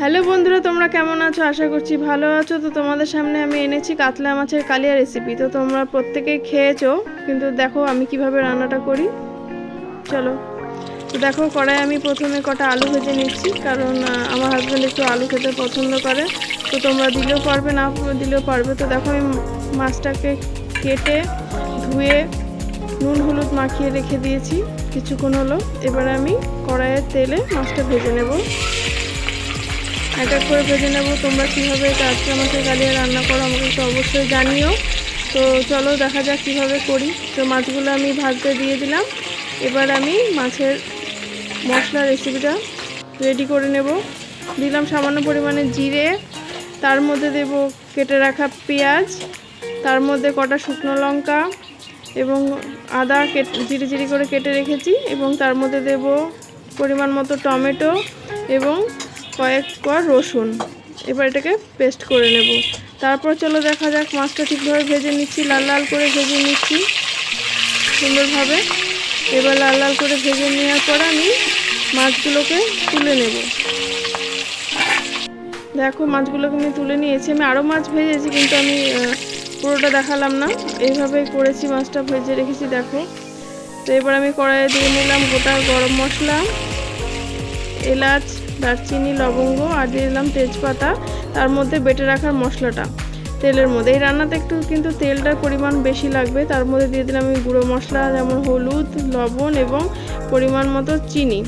Hello বন্ধুরা, তোমরা কেমন আছো? আশা করছি ভালো আছো। তো তোমাদের সামনে আমি এনেছি কাতলা মাছের কালিয়া রেসিপি তো তোমরা প্রত্যেকেই খেয়েছো, কিন্তু দেখো আমি কীভাবে রান্নাটা করি। চলো। তো দেখো কড়াই আমি প্রথমে কটা আলু ভেজে নিচ্ছি, কারণ আমার হাজব্যান্ড একটু আলু খেতে পছন্দ করে। তো তোমরা দিলেও পারবে, না দিলেও পারবে। তো দেখো, আমি মাছটাকে কেটে, ধুয়ে, নুন, হলুদ মাখিয়ে রেখে দিয়েছি। কিছুক্ষণ হলো। এবার আমি কড়াইয়ের তেলে মাছটা ভেজে নেব। এক এক করে ভেজে নেব। তোমরা কীভাবে কাঁচা আমাকে কালিয়া রান্না করো আমাকে একটু অবশ্যই জানিও। তো চলো দেখা যাক কীভাবে করি। তো মাছগুলো আমি ভাজতে দিয়ে দিলাম। এবার আমি মাছের মশলা রেসিপিটা রেডি করে নেব। দিলাম সামান্য পরিমাণে জিরে। তার মধ্যে দেব কেটে রাখা পেঁয়াজ। তার মধ্যে কটা শুকনো লঙ্কা এবং আদা কেটে জিরি জিরি করে কেটে রেখেছি এবং তার মধ্যে দেব পরিমাণ মতো টমেটো এবং কয়েক কোয়া রসুন। এবার এটাকে পেস্ট করে নেব। তারপর চলো দেখা যাক মাছটা ঠিকভাবে ভেজে নিচ্ছি। লাল লাল করে ভেজে নিচ্ছি সুন্দরভাবে। এবার লাল লাল করে ভেজে নেওয়ার পর আমি মাছগুলোকে তুলে নেব। দেখো মাছগুলোকে আমি তুলে নিয়েছি। আমি আরও মাছ ভেজেছি, কিন্তু আমি পুরোটা দেখালাম না। এইভাবেই করেছি মাছটা ভেজে রেখেছি, দেখো। তো এবার আমি কড়াইয়ে দিয়ে নিলাম গোটা গরম মশলা, এলাচ দারচিনি লবঙ্গ আর দিয়ে দিলাম তেজপাতা, তার মধ্যে বেটে রাখার মশলাটা তেলের মধ্যে। এই রান্নাতে একটু কিন্তু তেলটার পরিমাণ বেশি লাগবে, তার মধ্যে দিয়ে দিলাম আমি গুঁড়ো মশলা, যেমন হলুদ, লবণ এবং পরিমাণ মতো চিনি।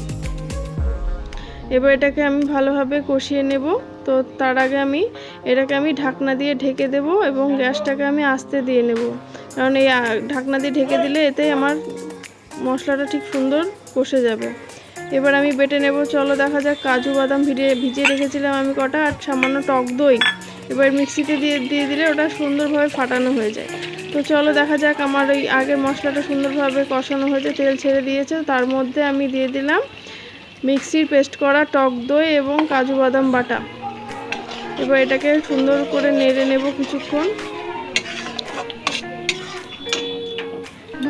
এবার এটাকে আমি ভালোভাবে কষিয়ে নেব। তো তার আগে আমি এটাকে আমি ঢাকনা দিয়ে ঢেকে দেব এবং গ্যাসটাকে আমি আস্তে দিয়ে নেব। কারণ এই ঢাকনা দিয়ে ঢেকে দিলে এতে আমার মশলাটা ঠিক সুন্দর কষে যাবে। এবার আমি বেটে নেব। চলো দেখা যাক, কাজু বাদাম ভিজিয়ে ভিজিয়ে রেখেছিলাম আমি কটা, আর সামান্য টক দই। এবার মিক্সিতে দিয়ে দিয়ে দিলে ওটা সুন্দরভাবে ফাটানো হয়ে যায়। তো চলো দেখা যাক, আমার ওই আগের মশলাটা সুন্দরভাবে কষানো হয়েছে, তেল ছেড়ে দিয়েছে। তার মধ্যে আমি দিয়ে দিলাম মিক্সির পেস্ট করা টক দই এবং কাজু বাদাম বাটা। এবার এটাকে সুন্দর করে নেড়ে নেব কিছুক্ষণ।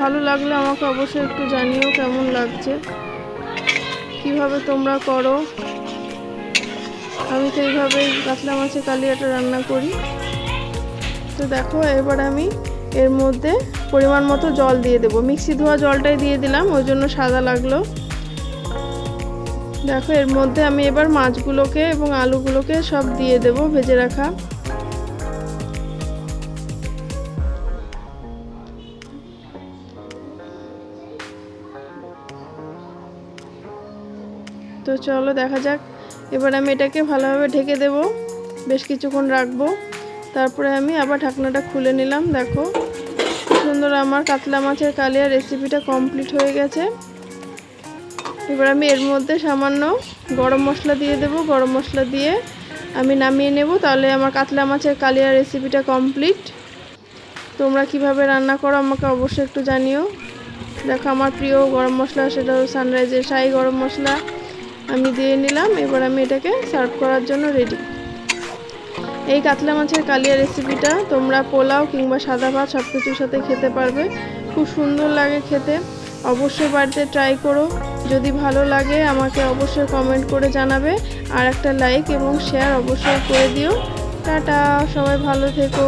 ভালো লাগলে আমাকে অবশ্যই একটু জানিও কেমন লাগছে। কীভাবে তোমরা করো? আমি তো এইভাবেই কাতলা মাছের কালিয়াটা রান্না করি। তো দেখো, এবার আমি এর মধ্যে পরিমাণ মতো জল দিয়ে দেবো। মিক্সি ধোয়া জলটাই দিয়ে দিলাম, ওই জন্য সাদা লাগল। দেখো, এর মধ্যে আমি এবার মাছগুলোকে এবং আলুগুলোকে সব দিয়ে দেব, ভেজে রাখা। তো চলো দেখা যাক। এবার আমি এটাকে ভালোভাবে ঢেকে দেব। বেশ কিছুক্ষণ রাখব। তারপরে আমি আবার ঢাকনাটা খুলে নিলাম, দেখো। সুন্দর আমার কাতলা মাছের কালিয়া রেসিপিটা কমপ্লিট হয়ে গেছে। এবার আমি এর মধ্যে সামান্য গরম মশলা দিয়ে দেব। গরম মশলা দিয়ে আমি নামিয়ে নেব। তাহলে আমার কাতলা মাছের কালিয়া রেসিপিটা কমপ্লিট তোমরা কীভাবে রান্না করো আমাকে অবশ্যই একটু জানিও। দেখো আমার প্রিয় গরম মশলা, সেটা হলো সানরাইজের সাই গরম মশলা। আমি দিয়ে নিলাম, এবার আমি এটাকে সার্ভ করার জন্য রেডি এই কাতলা মাছের কালিয়া রেসিপিটা তোমরা পোলাও কিংবা সাদা ভাত সব কিছুর সাথে খেতে পারবে। খুব সুন্দর লাগে খেতে। অবশ্যই বাড়িতে ট্রাই করো। যদি ভালো লাগে, আমাকে অবশ্যই কমেন্ট করে জানাবে। আর একটা লাইক এবং শেয়ার অবশ্যই করে দিও। টাটা! সবাই ভালো থেকো।